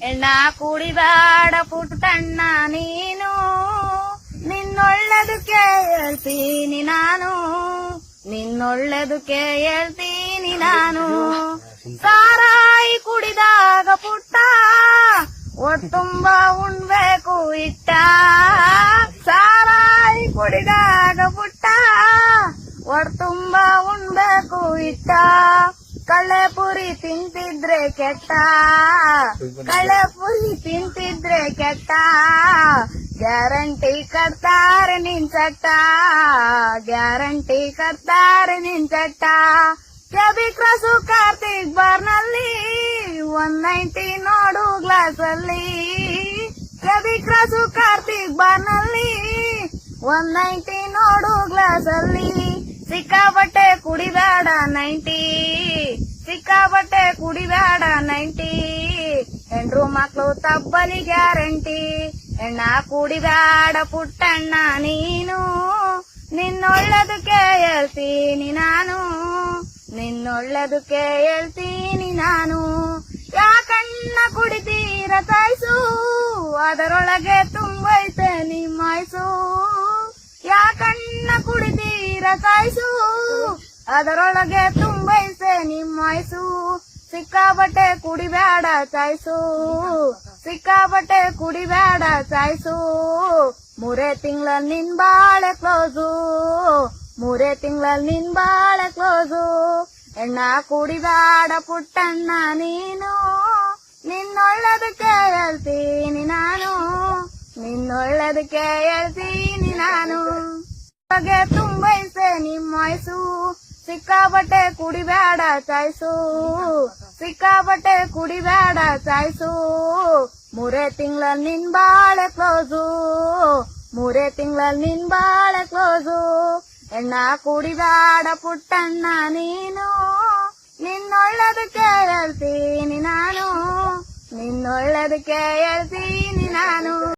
ಎಣ್ಣ ಕುಡಿದಾಡ ಪುಟ್ಟಣ್ಣ ನೀನು. ನಿನ್ನೊಳ್ಳೆದಕ್ಕೆ ಹೇಳ್ತೀನಿ ನಾನು. ನಿನ್ನೊಳ್ಳೆದಕ್ಕೆ ಹೇಳ್ತೀನಿ ನಾನು. ಸಾರಾಯಿ ಕುಡಿದಾಗ ಪುಟ್ಟ ಒಟ್ಟುಂಬ ಉಣ್ಬೇಕು ಇಟ್ಟ. ಸಾರಾಯಿ ಕುಡಿದಾಗ ಪುಟ್ಟ ಒಟ್ಟುಂಬ ಉಣ್ಬೇಕು ಇಟ್ಟ. ಕಳ್ಳೆಪುರಿ ತಿಂತಿದ್ರೆ ಕೆಟ್ಟ. ಕಳ್ಳೆಪುರಿ ತಿಂತಿದ್ರೆ ಕೆಟ್ಟ. ಗ್ಯಾರಂಟಿ ಕಟ್ತಾರೆ ನಿನ್ ಗ್ಯಾರಂಟಿ ಕಟ್ತಾರೆ ನಿನ್ ಚಟ್ಟ. ಕೆಬಿ ಕ್ರಾಸು ಕಾರ್ತಿಕ್ ಬಾರ್ನಲ್ಲಿ ಒನ್ ನೈಂಟಿ ನೋಡು ಗ್ಲಾಸ್ ಅಲ್ಲಿ ಕೆಬಿ ಕ್ರಾಸು ಕಾರ್ತಿಕ್ ಬಾರ್ನಲ್ಲಿ ಒನ್ ನೈಂಟಿ ನೋಡು ಗ್ಲಾಸ್ ಅಲ್ಲಿ ಸಿಕ್ಕಾಪಟ್ಟೆ ಕುಡಿಬೇಡ ನೈಂಟಿ. ಸಿಕ್ಕಾಬಟ್ಟೆ ಕುಡಿಬೇಡ, ನೈಂಟಿ. ಹೆಂಡ್ರು ಮಕ್ಳು ತಬ್ಬಲಿ ಗ್ಯಾರಂಟಿ. ಹೆಣ್ಣ ಕುಡಿಬೇಡ, ಪುಟ್ಟಣ್ಣ ನೀನು. ನಿನ್ನೊಳ್ಳದು ಹೇಳ್ತೀನಿ ನಾನು. ನಿನ್ನೊಳ್ಳದು ಕೇಳ್ತೀನಿ ನಾನು. ಯಾಕಣ್ಣ ಕುಡಿತೀರ ತಾಯ್ಸು? ಅದರೊಳಗೆ ತುಂಬೈತೆ ನಿಮ್ಮಾಯ್ಸು. ಯಾಕಣ್ಣ ಕುಡಿತೀರ ತಾಯ್ಸು? ಅದರೊಳಗೆ ತುಂಬೈತೆ ನಿಮ್ಮಾಯ್ಸು ಸಿಕ್ಕಾಬಟ್ಟೆ ಕುಡಿಬೇಡ ಚಾಯ್ಸು ಸಿಕ್ಕಾಬಟ್ಟೆ ಕುಡಿಬೇಡ ಚಾಯ್ಸು ಮೂರೇ ತಿಂಗಳ ನಿನ್ ಬಾಳೆ ಕ್ಲೋಸು. ಮೂರೇ ತಿಂಗಳ ನಿನ್ ಬಾಳೆ ಕ್ಲೋಸು. ಎಣ್ಣ ಕುಡಿಬೇಡ ಪುಟ್ಟಣ್ಣ ನೀನು. ನಿನ್ನೊಳ್ಳೆದಕ್ಕೆ ಹೇಳ್ತೀನಿ ನಾನು. ನಿನ್ನೊಳ್ಳೆದಕ್ಕೆ ಹೇಳ್ತೀನಿ ನಾನು. ಬಗ್ಗೆ ತುಂಬೈಸೆ ನಿಮ್ಮ ವಯಸ್ಸು ಸಿಕ್ಕಾಬಟ್ಟೆ ಕುಡಿಬೇಡ ಚಾಯ್ಸು. ಸಿಕ್ಕಾಬಟ್ಟೆ ಕುಡಿಬೇಡ ಚಾಯ್ಸು. ಮೂರೇ ತಿಂಗಳ ನಿನ್ ಬಾಳೆ ಕ್ಲೋಸು. ಮೂರೇ ತಿಂಗಳ ನಿನ್ ಬಾಳೆ ಕ್ಲೋಸು. ಎಣ್ಣ ಕುಡಿಬೇಡ ಪುಟ್ಟಣ್ಣ ನೀನು. ನಿನ್ನೊಳ್ಳೆದಕ್ಕೆ ಹೇಳ್ತೀನಿ ನಾನು. ನಿನ್ನೊಳ್ಳೆದಕ್ಕೆ ಹೇಳ್ತೀನಿ ನಾನು.